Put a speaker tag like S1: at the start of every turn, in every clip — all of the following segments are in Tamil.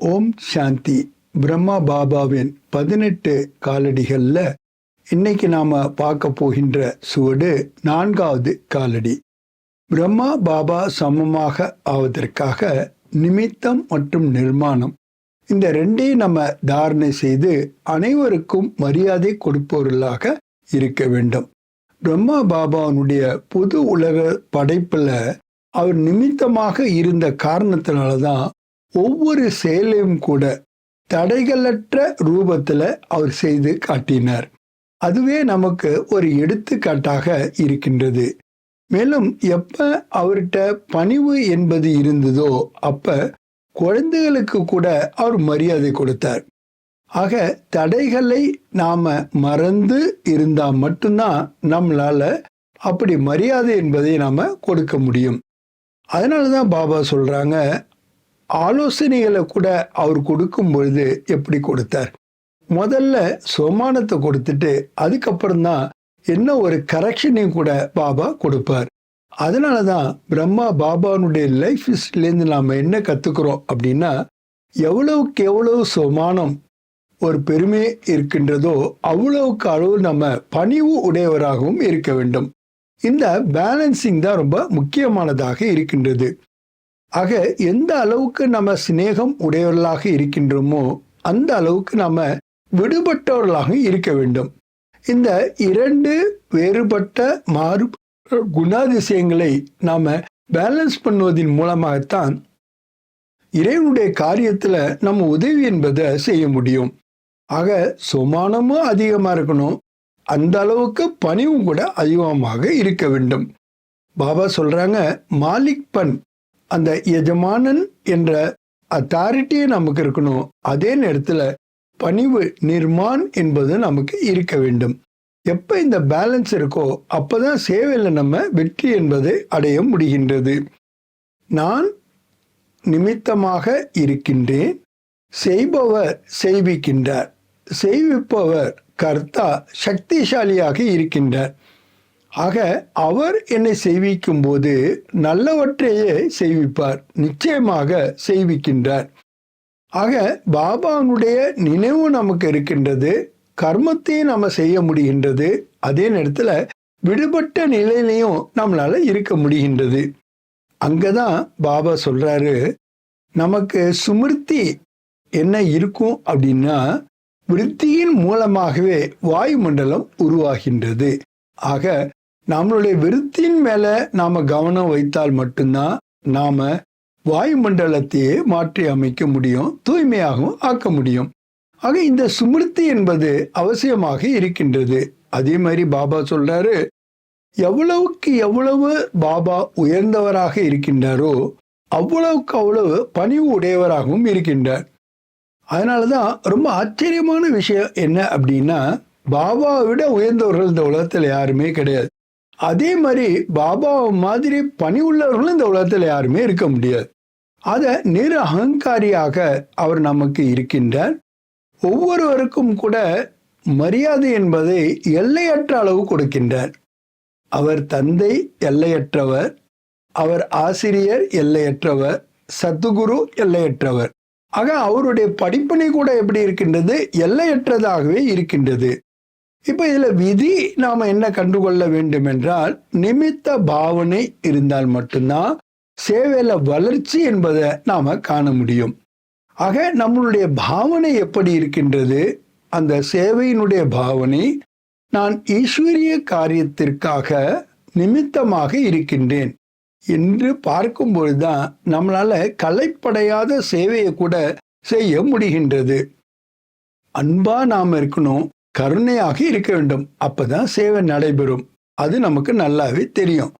S1: ஓம் சாந்தி. பிரம்மா பாபாவின் பதினெட்டு காலடிகளில் இன்னைக்கு நாம் பார்க்க போகின்ற சுவடு நான்காவது காலடி. பிரம்மா பாபா சமமாக ஆவதற்காக நிமித்தம் மற்றும் நிர்மாணம். இந்த ரெண்டையும் நம்ம தாரணை செய்து அனைவருக்கும் மரியாதை கொடுப்பவர்களாக இருக்க வேண்டும். பிரம்மா பாபாவுடைய புது உலக படைப்பில் அவர் நிமித்தமாக இருந்த காரணத்தினால தான் ஒவ்வொரு செயலையும் கூட தடைகளற்ற ரூபத்தில் அவர் செய்து காட்டினார். அதுவே நமக்கு ஒரு எடுத்துக்காட்டாக இருக்கின்றது. மேலும் எப்ப அவர்கிட்ட பணிவு என்பது இருந்ததோ அப்ப குழந்தைகளுக்கு கூட அவர் மரியாதை கொடுத்தார். ஆக தடைகளை நாம மறந்து இருந்தா மட்டும்தான் நம்மளால அப்படி மரியாதை என்பதை நாம கொடுக்க முடியும். அதனாலதான் பாபா சொல்றாங்க ஆலோசனைகளை கூட அவர் கொடுக்கும் பொழுது எப்படி கொடுத்தார்? முதல்ல சோமானத்தை கொடுத்துட்டு அதுக்கப்புறம் தான் என்ன ஒரு கரெக்ஷனையும் கூட பாபா கொடுப்பார். அதனால தான் பிரம்மா பாபானுடைய லைஃப் ஹிஸ்ட்ரிலேருந்து நாம் என்ன கற்றுக்குறோம் அப்படின்னா எவ்வளவுக்கு எவ்வளவு சோமானம் ஒரு பெருமை இருக்கின்றதோ அவ்வளவுக்கு அளவு நம்ம பணிவு உடையவராகவும் இருக்க வேண்டும். இந்த பேலன்சிங் தான் ரொம்ப முக்கியமானதாக இருக்கின்றது. ஆக எந்த அளவுக்கு நம்ம சிநேகம் உடையவர்களாக இருக்கின்றோமோ அந்த அளவுக்கு நாம் விடுபட்டவர்களாக இருக்க வேண்டும். இந்த இரண்டு வேறுபட்ட மாறு குணாதிசயங்களை நாம பேலன்ஸ் பண்ணுவதன் மூலமாகத்தான் இறைவனுடைய காரியத்துல நம்ம உதவி என்பதை செய்ய முடியும். ஆக சுமானமும் அதிகமாக இருக்கணும். அந்த அளவுக்கு பணிவும் கூட அதிகமாக இருக்க வேண்டும். பாபா சொல்றாங்க மாலிக் பன் அந்த எஜமானன் என்ற அத்தாரிட்டியே நமக்கு இருக்கணும். அதே நேரத்தில் பணிவு நிர்மான் என்பது நமக்கு இருக்க வேண்டும். எப்போ இந்த பேலன்ஸ் இருக்கோ அப்போதான் சேவையில் நம்ம வெற்றி என்பதை அடைய முடிகின்றது. நான் நிமித்தமாக இருக்கின்றேன் செய்பவர் செய்விக்கின்றார். செய்விப்பவர் கர்த்தா சக்திசாலியாக இருக்கின்றார். ஆக அவர் என்னை செய்விக்கும் போது நல்லவற்றையே செய்விப்பார் நிச்சயமாக செய்விக்கின்றார். ஆக பாபானுடைய நினைவு நமக்கு இருக்கின்றது கர்மத்தையும் நம்ம செய்ய முடிகின்றது அதே நேரத்தில் விடுபட்ட நிலையிலையும் நம்மளால இருக்க முடிகின்றது. அங்கதான் பாபா சொல்றாரு நமக்கு சுமிருத்தி என்ன இருக்கும் அப்படின்னா விருத்தியின் மூலமாகவே வாயுமண்டலம் உருவாகின்றது. ஆக நம்மளுடைய விருத்தியின் மேல நாம கவனம் வைத்தால் மட்டும்தான் நாம வாயுமண்டலத்தையே மாற்றி அமைக்க முடியும் தூய்மையாகவும் ஆக்க முடியும். ஆக இந்த சுமிருத்தி என்பது அவசியமாக இருக்கின்றது. அதே மாதிரி பாபா சொல்றாரு எவ்வளவுக்கு எவ்வளவு பாபா உயர்ந்தவராக இருக்கின்றாரோ அவ்வளவுக்கு அவ்வளவு பணிவு உடையவராகவும் இருக்கின்றார். அதனாலதான் ரொம்ப ஆச்சரியமான விஷயம் என்ன அப்படின்னா பாபாவை விட உயர்ந்தவர்கள் இந்த உலகத்தில் யாருமே கிடையாது. அதே மாதிரி பாபா மாதிரி பணி உள்ளவர்களும் இந்த உலகத்தில் யாருமே இருக்க முடியாது. அதை நிறு அகங்காரியாக அவர் நமக்கு இருக்கின்றார். ஒவ்வொருவருக்கும் கூட மரியாதை என்பதை எல்லையற்ற அளவு கொடுக்கின்றார். அவர் தந்தை எல்லையற்றவர் அவர் ஆசிரியர் எல்லையற்றவர் சத்துகுரு எல்லையற்றவர். ஆக அவருடைய படிப்பினை கூட எப்படி இருக்கின்றது? எல்லையற்றதாகவே இருக்கின்றது. இப்ப இதுல விதி நாம என்ன கண்டுகொள்ள வேண்டும் என்றால் நிமித்த பாவனை இருந்தால் மட்டும்தான் சேவையில வளர்ச்சி என்பதை நாம காண முடியும். ஆக நம்மளுடைய பாவனை எப்படி இருக்கின்றது? அந்த சேவையினுடைய பாவனை நான் ஈஸ்வரிய காரியத்திற்காக நிமித்தமாக இருக்கின்றேன் என்று பார்க்கும்பொழுதுதான் நம்மளால கலைப்படையாத சேவையை கூட செய்ய முடிகின்றது. அன்பா நாம் இருக்கணும். கருணையாக இருக்க வேண்டும். அப்பதான் சேவை நடைபெறும். அது நமக்கு நல்லாவே தெரியும்.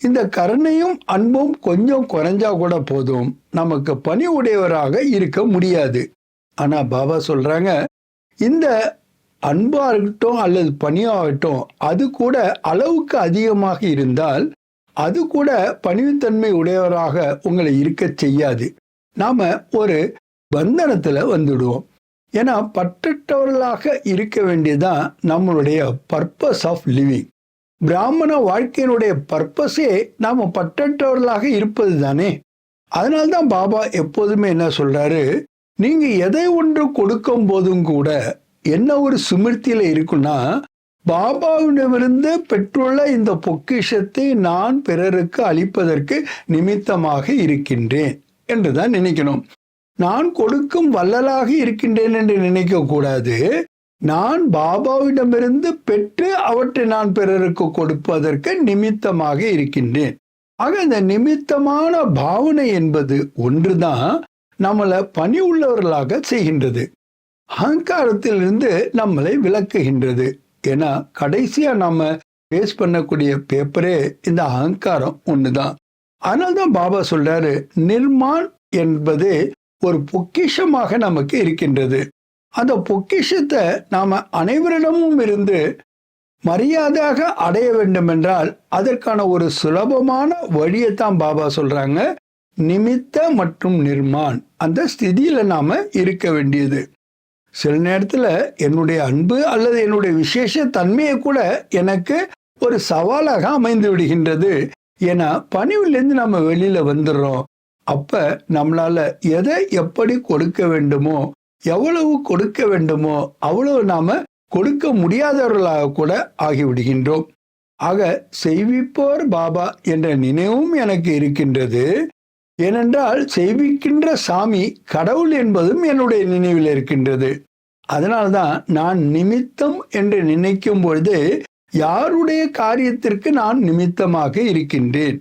S1: இந்த கருணையும் அன்பும் கொஞ்சம் குறைஞ்சா கூட போதும். நமக்கு பணி உடையவராக இருக்க முடியாது. ஆனா பாபா சொல்றாங்க இந்த அன்பா இருக்கட்டும் அல்லது பணியாகட்டும் அது கூட அளவுக்கு அதிகமாக இருந்தால் அது கூட பணிவுத்தன்மை உடையவராக உங்களை இருக்க செய்யாது. நாம ஒரு பந்தனத்துல வந்துடுவோம். ஏன்னா பற்றற்றவர்களாக இருக்க வேண்டியதுதான் நம்மளுடைய பர்பஸ் ஆஃப் லிவிங் பிராமண வாழ்க்கையினுடைய பர்பஸே நாம் பற்றற்றவர்களாக இருப்பது தானே அதனால்தான் பாபா எப்போதுமே என்ன சொல்றாரு? நீங்க எதை ஒன்று கொடுக்கும் போதும் கூட என்ன ஒரு சுமிர்த்தியில இருக்குன்னா பாபாவிடமிருந்து பெற்றுள்ள இந்த பொக்கிஷத்தை நான் பிறருக்கு அளிப்பதற்கு நிமித்தமாக இருக்கின்றேன் என்றுதான் நினைக்கணும். நான் கொடுக்கும் வள்ளலாக இருக்கின்றேன் என்று நினைக்க கூடாது. நான் பாபாவிடமிருந்து பெற்று அவற்றை நான் பிறருக்கு கொடுப்பதற்கு நிமித்தமாக இருக்கின்றேன். ஆக இந்த நிமித்தமான பாவனை என்பது ஒன்றுதான் நம்மளை பணி உள்ளவர்களாக செய்கின்றது. அகங்காரத்திலிருந்து நம்மளை விளக்குகின்றது ஏன்னா கடைசியா நம்ம பேஸ் பண்ணக்கூடிய பேப்பரே இந்த அகங்காரம் ஒண்ணுதான். அதனால்தான் பாபா சொல்றாரு நிர்மான் என்பது ஒரு பொக்கிஷமாக நமக்கு இருக்கின்றது. அந்த பொக்கிஷத்தை நாம் அனைவரிடமும் இருந்து மரியாதையாக அடைய வேண்டும் என்றால் அதற்கான ஒரு சுலபமான வழியைத்தான் பாபா சொல்றாங்க. நிமித்த மற்றும் நிர்மான். அந்த ஸ்திதியில நாம இருக்க வேண்டியது. சில நேரத்துல என்னுடைய அன்பு அல்லது என்னுடைய விசேஷ தன்மையை கூட எனக்கு ஒரு சவாலாக அமைந்து விடுகின்றது. ஏன்னா பணிவுலேருந்து நம்ம வெளியில வந்துடுறோம். அப்ப நம்மளால எதை எப்படி கொடுக்க வேண்டுமோ எவ்வளவு கொடுக்க வேண்டுமோ அவ்வளவு நாம கொடுக்க முடியாதவர்களாக கூட ஆகிவிடுகின்றோம். ஆக செய்விப்போர் பாபா என்ற நினைவும் எனக்கு இருக்கின்றது. ஏனென்றால் செய்விக்கின்ற சாமி கடவுள் என்பதும் என்னுடைய நினைவில் இருக்கின்றது. அதனால்தான் நான் நிமித்தம் என்று நினைக்கும் பொழுது யாருடைய காரியத்திற்கு நான் நிமித்தமாக இருக்கின்றேன்?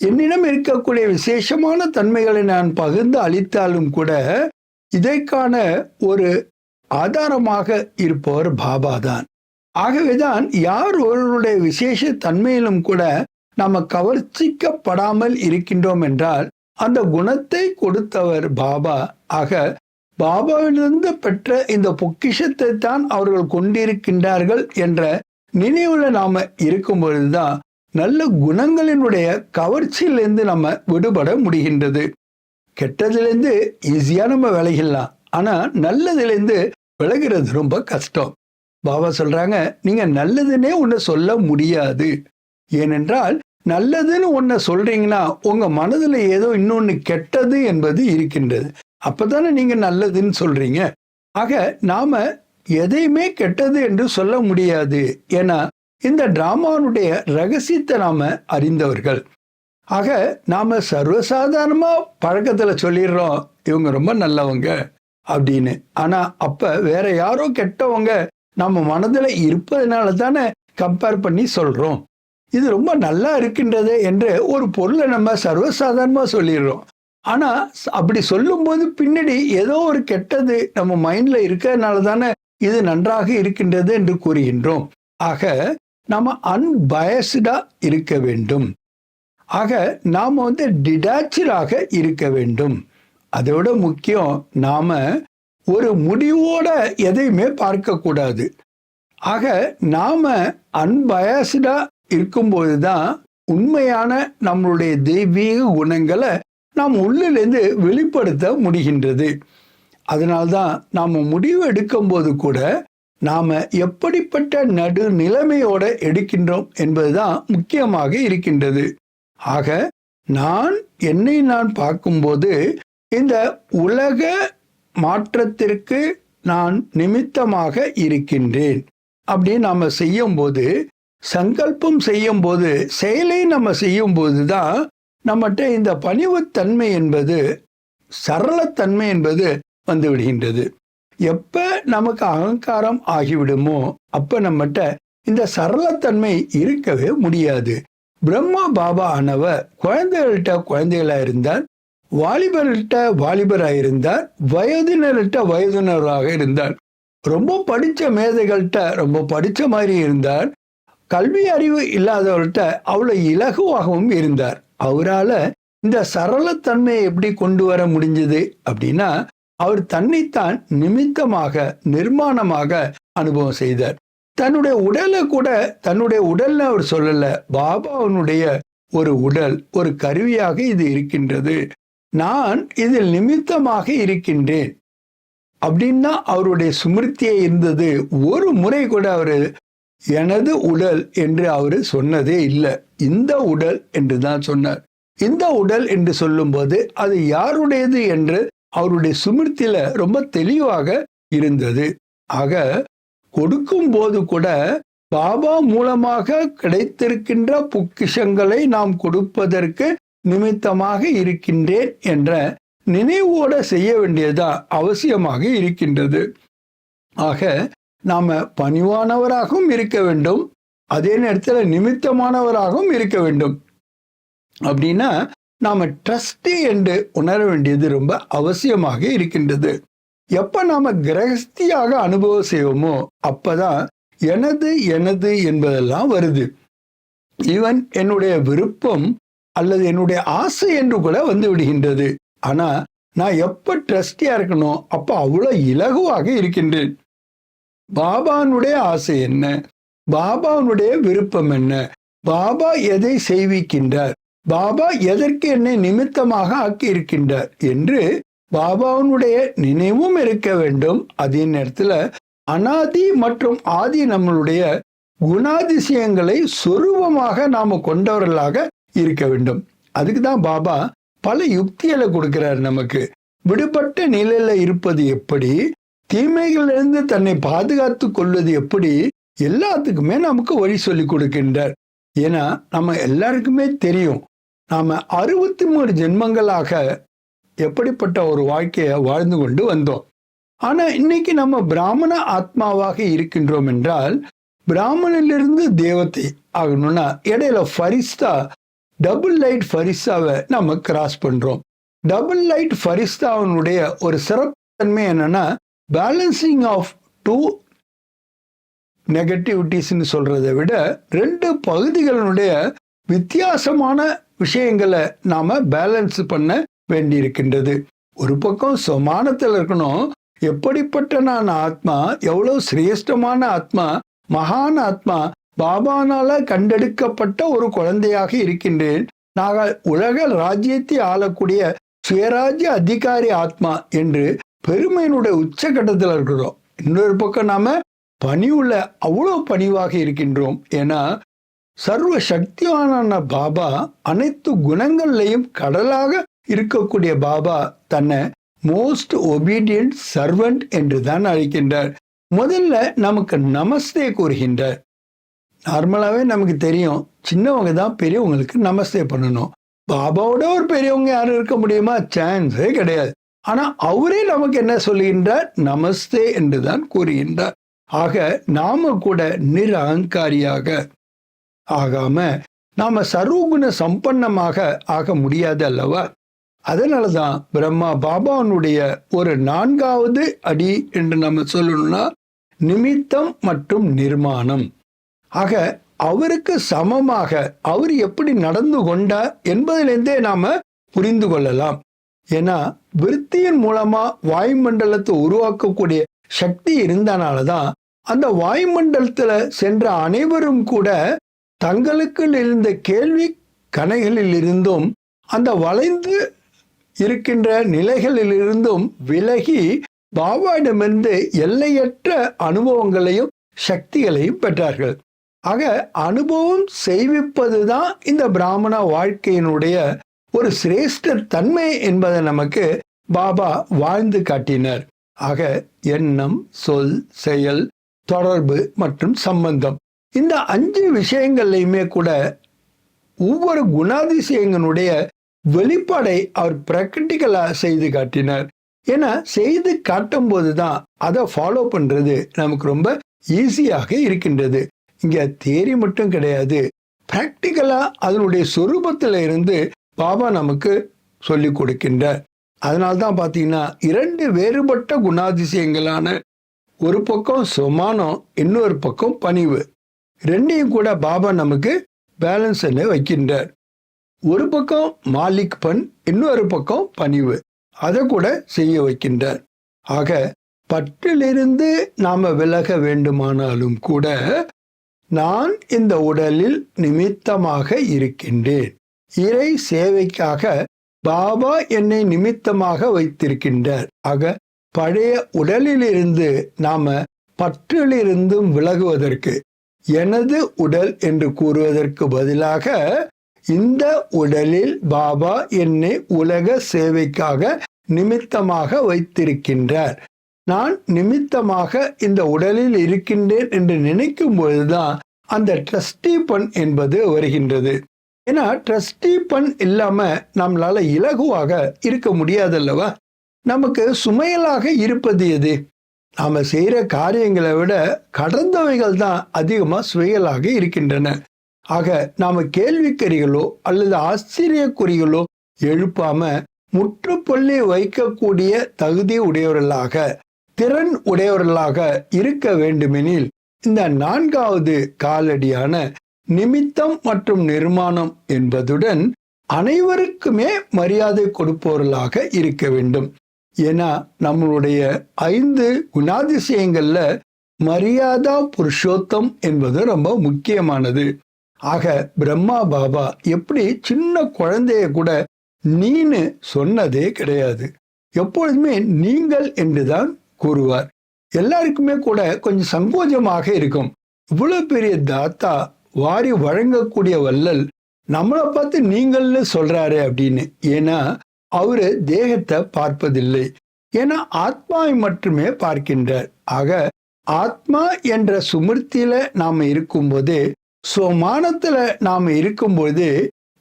S1: என்னிடம் இருக்கக்கூடிய விசேஷமான தன்மைகளை நான் பகிர்ந்து அளித்தாலும் கூட இதற்கான ஒரு ஆதாரமாக இருப்பவர் பாபா தான் ஆகவேதான் யார் ஒருவருடைய விசேஷ தன்மையிலும் கூட நாம் கவர்ச்சிக்கப்படாமல் இருக்கின்றோம் என்றால் அந்த குணத்தை கொடுத்தவர் பாபா. ஆக பாபாவிலிருந்து பெற்ற இந்த பொக்கிஷத்தை தான் அவர்கள் கொண்டிருக்கின்றார்கள் என்ற நினைவுல நாம இருக்கும் பொழுதுதான் நல்ல குணங்களினுடைய கவர்ச்சியிலேருந்து நம்ம விடுபட முடிகின்றது. கெட்டதுலேருந்து ஈஸியா நம்ம விலகிடலாம். ஆனா நல்லதுலேருந்து விலகிறது ரொம்ப கஷ்டம். பாபா சொல்றாங்க நீங்க நல்லதுன்னே ஒன்று சொல்ல முடியாது. ஏனென்றால் நல்லதுன்னு ஒன்ன சொல்றீங்கன்னா உங்க மனதுல ஏதோ இன்னொன்னு கெட்டது என்பது இருக்கின்றது. அப்பதானே நீங்க நல்லதுன்னு சொல்றீங்க. ஆக நாம எதையுமே கெட்டது என்று சொல்ல முடியாது. ஏன்னா இந்த டிராமாவுடைய ரகசியத்தை நாம அறிந்தவர்கள். ஆக நாம சர்வசாதாரணமா பழக்கத்துல சொல்லிடுறோம் இவங்க ரொம்ப நல்லவங்க அப்படின்னு. ஆனா அப்ப வேற யாரோ கெட்டவங்க நம்ம மனதுல இருப்பதனால தானே கம்பேர் பண்ணி சொல்றோம். இது ரொம்ப நல்லா இருக்கின்றது என்று ஒரு பொருளை நம்ம சர்வசாதாரணமா சொல்லிடுறோம். ஆனா அப்படி சொல்லும்போது பின்னாடி ஏதோ ஒரு கெட்டது நம்ம மைண்ட்ல இருக்கிறதுனால தானே இது நன்றாக இருக்கின்றது என்று கூறுகின்றோம். ஆக நாம் அன்பயஸ்டாக இருக்க வேண்டும். ஆக நாம் வந்து டிடாச்சாக இருக்க வேண்டும். அதோட முக்கியம் நாம் ஒரு முடிவோட எதையுமே பார்க்கக்கூடாது ஆக நாம் அன்பயஸ்டாக இருக்கும்போது தான் உண்மையான நம்மளுடைய தெய்வீக குணங்களை நாம் உள்ளிலிருந்து வெளிப்படுத்த முடிகின்றது. அதனால்தான் நாம் முடிவு எடுக்கும்போது கூட நாம எப்படிப்பட்ட நடு நிலைமையோட எடுக்கின்றோம் என்பதுதான் முக்கியமாக இருக்கின்றது. ஆக நான் என்னை நான் பார்க்கும்போது இந்த உலக மாற்றத்திற்கு நான் நிமித்தமாக இருக்கின்றேன். அப்படி நாம செய்யும் போது சங்கல்பம் செய்யும்போது செயலை நம்ம செய்யும்போது தான் நம்மகிட்ட இந்த பணிவுத்தன்மை என்பது சரளத்தன்மை என்பது வந்து விடுகின்றது. எப்ப நமக்கு அகங்காரம் ஆகிவிடுமோ அப்ப நம்மகிட்ட இந்த சரளத்தன்மை இருக்கவே முடியாது. பிரம்மா பாபா ஆனவர் குழந்தைகள்கிட்ட குழந்தைகளா இருந்தார் வாலிபர்கிட்ட வாலிபராக இருந்தார் வயதினர்கிட்ட வயதினராக இருந்தார். ரொம்ப படித்த மேதைகள்கிட்ட ரொம்ப படித்த மாதிரி இருந்தார். கல்வி அறிவு இல்லாதவர்கிட்ட அவ்வளவு இலகுவாகவும் இருந்தார். அவரால் இந்த சரளத்தன்மையை எப்படி கொண்டு வர முடிஞ்சது அப்படின்னா அவர் தன்னைத்தான் நிமித்தமாக நிர்மாணமாக அனுபவம் செய்தார். தன்னுடைய உடலை கூட தன்னுடைய உடல்ல அவர் சொல்லல பாபாவனுடைய ஒரு உடல் ஒரு கருவியாக இது இருக்கின்றது. நான் இதில் நிமித்தமாக இருக்கின்றேன். அப்படின்னா அவருடைய சுமிருத்தியே இருந்தது. ஒரு முறை கூட அவரு எனது உடல் என்று அவரு சொன்னதே இல்லை. இந்த உடல் என்று தான் சொன்னார். இந்த உடல் என்று சொல்லும்போது அது யாருடையது என்று அவருடைய சுமிர்த்தியில ரொம்ப தெளிவாக இருந்தது. ஆக கொடுக்கும் போது கூட பாபா மூலமாக கிடைத்திருக்கின்ற பொக்கிஷங்களை நாம் கொடுப்பதற்கு நிமித்தமாக இருக்கின்றேன் என்ற நினைவோட செய்ய வேண்டியதா அவசியமாக இருக்கின்றது. ஆக நாம பணிவானவராகவும் இருக்க வேண்டும். அதே நேரத்தில் நிமித்தமானவராகவும் இருக்க வேண்டும். அப்படின்னா நாம ட்ரஸ்டி என்று உணர வேண்டியது ரொம்ப அவசியமாக இருக்கின்றது. எப்ப நாம கிரகஸ்தியாக அனுபவம் செய்வோமோ அப்பதான் எனது எனது என்பதெல்லாம் வருது. ஈவன் என்னுடைய விருப்பம் அல்லது என்னுடைய ஆசை என்று கூட வந்து விடுகின்றது. ஆனா நான் எப்ப ட்ரஸ்டியா இருக்கணும் அப்ப அவ்வளவு இலகுவாக இருக்கின்றேன். பாபானுடைய ஆசை என்ன? பாபாவுடைய விருப்பம் என்ன? பாபா எதை செய்விக்கின்றார்? பாபா எதற்கு என்னை நிமித்தமாக ஆக்கியிருக்கின்றார் என்று பாபாவினுடைய நினைவும் இருக்க வேண்டும். அதே நேரத்தில் அனாதி மற்றும் ஆதி நம்மளுடைய குணாதிசயங்களை சொரூபமாக நாம கொண்டவர்களாக இருக்க வேண்டும். அதுக்கு தான் பாபா பல யுக்திகளை கொடுக்கிறார் நமக்கு. விடுபட்ட நிலையில இருப்பது எப்படி? தீமைகளிலிருந்து தன்னை பாதுகாத்து கொள்வது எப்படி? எல்லாத்துக்குமே நமக்கு வழி சொல்லி கொடுக்கின்றார். ஏன்னா நம்ம எல்லாருக்குமே தெரியும். நாம் அறுபத்தி மூணு ஜென்மங்களாக எப்படிப்பட்ட ஒரு வாழ்க்கையை வாழ்ந்து கொண்டு வந்தோம். ஆனால் இன்னைக்கு நம்ம பிராமண ஆத்மாவாக இருக்கின்றோம் என்றால் பிராமணிலிருந்து தேவத்தை ஆகணும்னா இடையில ஃபரிஸ்தா டபுள் லைட் ஃபரிஸ்தாவை நம்ம கிராஸ் பண்ணுறோம் டபுள் லைட் ஃபரிஸ்தாவினுடைய ஒரு சிறப்புத்தன்மை என்னன்னா பேலன்சிங் ஆஃப் டூ நெகட்டிவிட்டிஸ்ன்னு சொல்றதை விட ரெண்டு பகுதிகளினுடைய வித்தியாசமான விஷயங்களை நாம பேலன்ஸ் பண்ண வேண்டியிருக்கின்றது. ஒரு பக்கம் சமானத்தில் இருக்கணும். எப்படிப்பட்ட நான் ஆத்மா எவ்வளவு சிரேஷ்டமான ஆத்மா மகான் ஆத்மா பாபானால கண்டெடுக்கப்பட்ட ஒரு குழந்தையாக இருக்கின்றேன். நாங்கள் உலக ராஜ்யத்தை ஆளக்கூடிய சுயராஜ்ய அதிகாரி ஆத்மா என்று பெருமையினுடைய உச்சகட்டத்தில் இருக்கிறோம். இன்னொரு பக்கம் நாம பணிவுள்ள அவ்வளவு பணிவாக இருக்கின்றோம். ஏன்னா சர்வ சக்தியான பாபா அனைத்து குணங்கள்லையும் கடலாக இருக்கக்கூடிய பாபா தன்னை மோஸ்ட் ஒபீடியன்ட் சர்வன்ட் என்று தான் அழைக்கின்றார். முதல்ல நமக்கு நமஸ்தே கூறுகின்றார். நார்மலாகவே நமக்கு தெரியும் சின்னவங்க தான் பெரியவங்களுக்கு நமஸ்தே பண்ணணும். பாபாவோட ஒரு பெரியவங்க யாரும் இருக்க முடியுமா? சான்ஸே கிடையாது. ஆனால் அவரே நமக்கு என்ன சொல்லுகின்றார்? நமஸ்தே என்று தான் கூறுகின்றார். ஆக நாம கூட நிரகங்காரியாக ஆகாம நாம சர்வகுண சம்பன்னமாக ஆக முடியாது அல்லவா? அதனாலதான் பிரம்மா பாபானுடைய ஒரு நான்காவது அடி என்று நம்ம சொல்லணும்னா நிமித்தம் மற்றும் நிர்மாணம். ஆக அவருக்கு சமமாக அவர் எப்படி நடந்து கொண்டார் என்பதிலிருந்தே நாம புரிந்து கொள்ளலாம். ஏன்னா விருத்தியின் மூலமா வாயுமண்டலத்தை உருவாக்கக்கூடிய சக்தி இருந்தனாலதான் அந்த வாயுமண்டலத்துல சென்ற அனைவரும் கூட தங்களுக்கு இருந்த கேள்வி கணைகளில் இருந்தும் அந்த வளைந்து இருக்கின்ற நிலைகளிலிருந்தும் விலகி பாபாவிடமிருந்து எல்லையற்ற அனுபவங்களையும் சக்திகளையும் பெற்றார்கள். ஆக அனுபவம் செய்விப்பதுதான் இந்த பிராமண வாழ்க்கையினுடைய ஒரு சிரேஷ்ட தன்மை என்பதை நமக்கு பாபா வாழ்ந்து காட்டினார். ஆக எண்ணம் சொல் செயல் தொடர்பு மற்றும் சம்பந்தம். இந்த அஞ்சு விஷயங்கள்லையுமே கூட ஒவ்வொரு குணாதிசயங்களுடைய வெளிப்பாடை அவர் பிராக்டிக்கலா செய்து காட்டினார். ஏன்னா செய்து காட்டும் போதுதான் அதை ஃபாலோ பண்றது நமக்கு ரொம்ப ஈஸியாக இருக்கின்றது. இங்க தேரி மட்டும் கிடையாது. பிராக்டிக்கலா அதனுடைய சொரூபத்துல இருந்து பாபா நமக்கு சொல்லி கொடுக்கின்றார். அதனால்தான் பார்த்தீங்கன்னா இரண்டு வேறுபட்ட குணாதிசயங்களான ஒரு பக்கம் சுமானம் இன்னொரு பக்கம் பணிவு. ரெண்டையும் கூட பாபா நமக்கு பேலன்ஸ் என்ன வைக்கின்றார். ஒரு பக்கம் மாலிக் பண் இன்னொரு பக்கம் பணிவு. அதை கூட செய்ய வைக்கின்றார். ஆக பற்றிலிருந்து நாம் விலக வேண்டுமானாலும் கூட நான் இந்த உடலில் நிமித்தமாக இருக்கின்றேன். இறை சேவைக்காக பாபா என்னை நிமித்தமாக வைத்திருக்கின்றார். ஆக பழைய உடலிலிருந்து நாம பற்றிலிருந்தும் விலகுவதற்கு எனது உடல் என்று கூறுவதற்கு பதிலாக இந்த உடலில் பாபா என்னை உலக சேவைக்காக நிமித்தமாக வைத்திருக்கின்றார். நான் நிமித்தமாக இந்த உடலில் இருக்கின்றேன் என்று நினைக்கும் பொழுதுதான் அந்த ட்ரஸ்டி பண் என்பது வருகின்றது. ஏன்னா ட்ரஸ்டி பண் இல்லாம நம்மளால இலகுவாக இருக்க முடியாதல்லவா? நமக்கு சுமையலாக இருப்பது எது? நாம் செய்கிற காரியங்களை விட கடந்தவைகள் தான் அதிகமாக சுவைகளாக இருக்கின்றன. ஆக நாம் கேள்விக்கறிகளோ அல்லது ஆச்சரியக்குறிகளோ எழுப்பாம முற்றுப்புள்ளி வைக்கக்கூடிய தகுதி உடையவர்களாக திறன் உடையவர்களாக இருக்க வேண்டுமெனில் இந்த நான்காவது காலடியான நிமித்தம் மற்றும் நிர்மாணம் என்பதுடன் அனைவருக்குமே மரியாதை கொடுப்பவர்களாக இருக்க வேண்டும். ஏன்னா நம்மளுடைய ஐந்து குணாதிசயங்கள்ல மரியாதா புருஷோத்தம் என்பது ரொம்ப முக்கியமானது. ஆக பிரம்மா பாபா எப்படி சின்ன குழந்தைய கூட நீனு சொன்னதே கிடையாது. எப்பொழுதுமே நீங்கள் என்றுதான் கூறுவார். எல்லாருக்குமே கூட கொஞ்சம் சங்கோஜமாக இருக்கும். இவ்வளவு பெரிய தாத்தா வாரி வழங்கக்கூடிய வள்ளல் நம்மளை பார்த்து நீங்கள்னு சொல்றாரு அப்படின்னு. ஏன்னா அவரு தேகத்தை பார்ப்பதில்லை. என ஆத்மாவை மட்டுமே பார்க்கின்றார். ஆக ஆத்மா என்ற சுமிர்த்தியில நாம இருக்கும்போது சுமானத்துல நாம இருக்கும்போது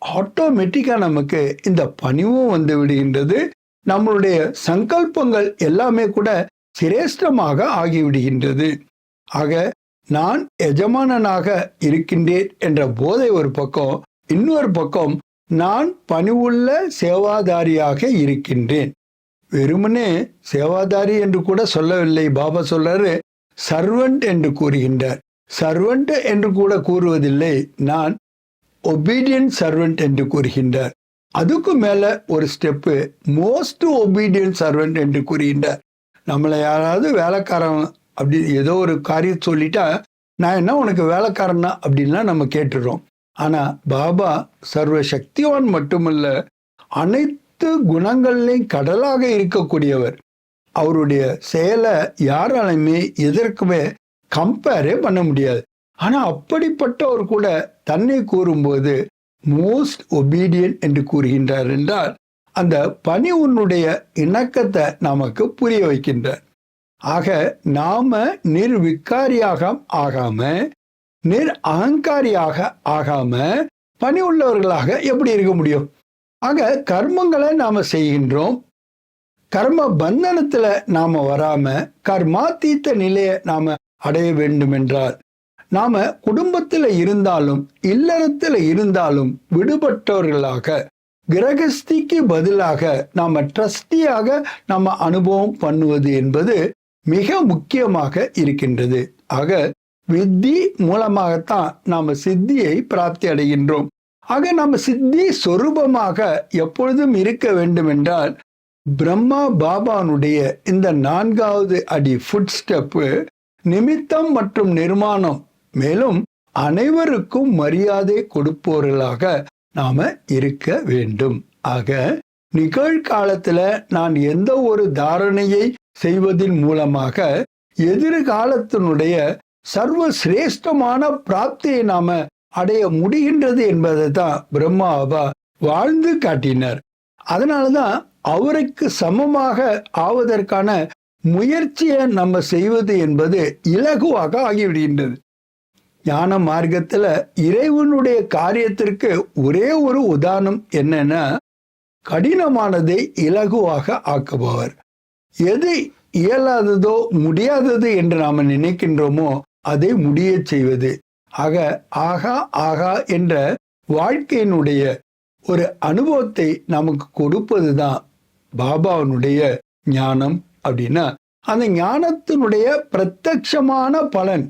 S1: ஆட்டோமேட்டிக்கா நமக்கு இந்த பணிவும் வந்து விடுகின்றது. நம்மளுடைய சங்கல்பங்கள் எல்லாமே கூட சிரேஷ்டமாக ஆகிவிடுகின்றது. ஆக நான் எஜமானனாக இருக்கின்றேன் என்ற போதை ஒரு பக்கம் இன்னொரு பக்கம் நான் பணிவுள்ள சேவாதாரியாக இருக்கின்றேன். வெறுமனே சேவாதாரி என்று கூட சொல்லவில்லை. பாபா சொல்றாரு சர்வன்ட் என்று கூறுகின்றார். சர்வன்ட் என்று கூட கூறுவதில்லை. நான் ஒபீடியன்ட் சர்வெண்ட் என்று கூறுகின்றார். அதுக்கு மேல ஒரு ஸ்டெப்பு மோஸ்ட் ஒபீடியன்ட் சர்வெண்ட் என்று கூறுகின்றார். நம்மளை யாராவது வேலைக்காரன் அப்படி ஏதோ ஒரு காரியம் சொல்லிட்டா நான் என்ன உனக்கு வேலைக்காரனா அப்படின்லாம் நம்ம கேட்டுடுறோம். ஆனா பாபா சர்வ சக்திவான் மட்டுமல்ல அனைத்து குணங்கள்லையும் கடலாக இருக்கக்கூடியவர். அவருடைய செயலை யாராலுமே எதற்குமே கம்பேரே பண்ண முடியாது. ஆனா அப்படிப்பட்டவர் கூட தன்னை கூறும்போது மோஸ்ட் ஒபீடியன் என்று கூறுகின்றார் என்றால் அந்த பணி உன்னுடைய இணக்கத்தை நமக்கு புரிய வைக்கின்றார். ஆக நாம நிர்விக்காரியாக ஆகாம நிர் அகங்காரியாக ஆகாம பணி உள்ளவர்களாக எப்படி இருக்க முடியும்? ஆக கர்மங்களை நாம செய்கின்றோம். கர்ம பந்தனத்துல நாம வராம கர்மாத்தீத்த நிலையை நாம அடைய வேண்டும் என்றால் நாம குடும்பத்துல இருந்தாலும் இல்லறத்துல இருந்தாலும் விடுபட்டவர்களாக கிரகஸ்திக்கு பதிலாக நாம ட்ரஸ்டியாக நம்ம அனுபவம் பண்ணுவது என்பது மிக முக்கியமாக இருக்கின்றது. ஆக வித்தி மூலமாகத்தான் நாம் சித்தியை பிராப்தி அடைகின்றோம். ஆக நம்ம சித்தி சொரூபமாக எப்பொழுதும் இருக்க வேண்டும் என்றால் பிரம்மா பாபானுடைய இந்த நான்காவது அடி ஃபுட் ஸ்டெப்பு நிமித்தம் மற்றும் நிர்மாணம் மேலும் அனைவருக்கும் மரியாதை கொடுப்போர்களாக நாம இருக்க வேண்டும். ஆக நிகழ்காலத்துல நான் எந்த ஒரு தாரணையை செய்வதன் மூலமாக எதிர்காலத்தினுடைய சர்வ சிரேஷ்டமான பிராப்தியை நாம அடைய முடிகின்றது என்பதை தான் பிரம்மாவா வாழ்ந்து காட்டினார். அதனாலதான் அவருக்கு சமமாக ஆவதற்கான முயற்சியை நம்ம செய்வது என்பது இலகுவாக ஆகிவிடுகின்றது. ஞான மார்க்கத்துல இறைவனுடைய காரியத்திற்கு ஒரே ஒரு உதாரணம் என்னன்னா கடினமானதை இலகுவாக ஆக்குபவர். எது இயலாததோ முடியாதது என்று நாம நினைக்கின்றோமோ அதை முடியச் செய்வது. ஆக ஆகா ஆகா என்ற வாழ்க்கையினுடைய ஒரு அனுபவத்தை நமக்கு கொடுப்பதுதான் பாபாவினுடைய ஞானம் அப்படின்னா அந்த ஞானத்தினுடைய பிரத்யட்சமான பலன்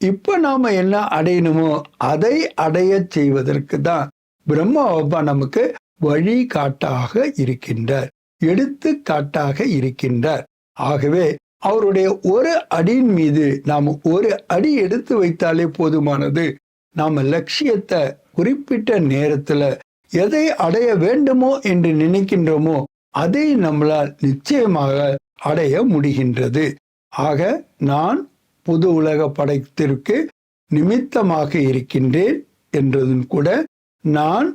S1: இப்ப நாம என்ன அடையணுமோ அதை அடைய செய்வதற்கு தான் பிரம்ம பாபா நமக்கு வழிகாட்டாக இருக்கின்றார் எடுத்துக்காட்டாக இருக்கின்றார். ஆகவே அவருடைய ஒரு அடியின் மீது நாம் ஒரு அடி எடுத்து வைத்தாலே போதுமானது. நாம் லட்சியத்தை குறிப்பிட்ட நேரத்தில் எதை அடைய வேண்டுமோ என்று நினைக்கின்றோமோ அதை நம்மளால் நிச்சயமாக அடைய முடிகின்றது. ஆக நான் புது உலக படைத்திற்கு நிமித்தமாக இருக்கின்றேன் என்றதும் கூட நான்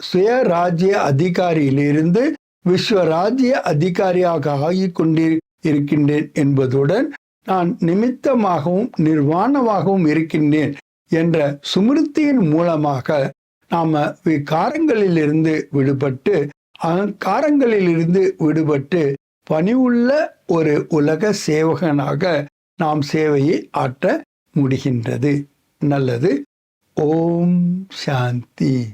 S1: சுயராஜ்ய அதிகாரியிலிருந்து விஸ்வராஜ்ய அதிகாரியாக ஆகி கொண்டிரு இருக்கின்றேன் என்பதுடன் நான் நிமித்தமாகவும் நிர்வாணமாகவும் இருக்கின்றேன் என்ற சுமிருத்தியின் மூலமாக நாம விகாரங்களிலிருந்து விடுபட்டு அகங்காரங்களிலிருந்து விடுபட்டு பணிவுள்ள ஒரு உலக சேவகனாக நாம் சேவையை ஆற்ற முடிகின்றது. நல்லது. ஓம் சாந்தி.